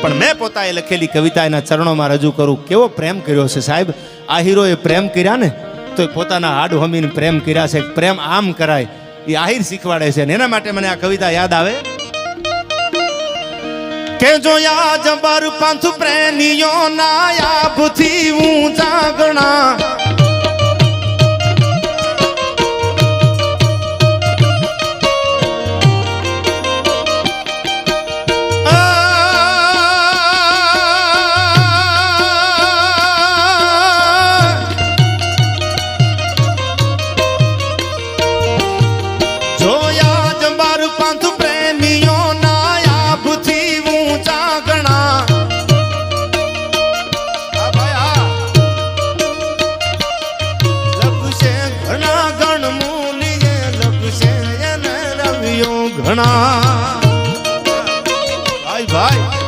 પણ મેં પોતાએ લખેલી કવિતા એના ચરણોમાં રજૂ કરું. કેવો પ્રેમ કર્યો છે સાહેબ? આ હીરોએ પ્રેમ કર્યા ને, તો પોતાના હાડ હોમીને પ્રેમ કર્યા છે. પ્રેમ આમ કરાય, એ આહિર શીખવાડે છે ને. એના માટે મને આ કવિતા યાદ આવે. કે જો યા જબર પંથ પ્રેમીઓ ના યાબથી ઊંચા ગણા ઘણા. ભાઈ ભાઈ.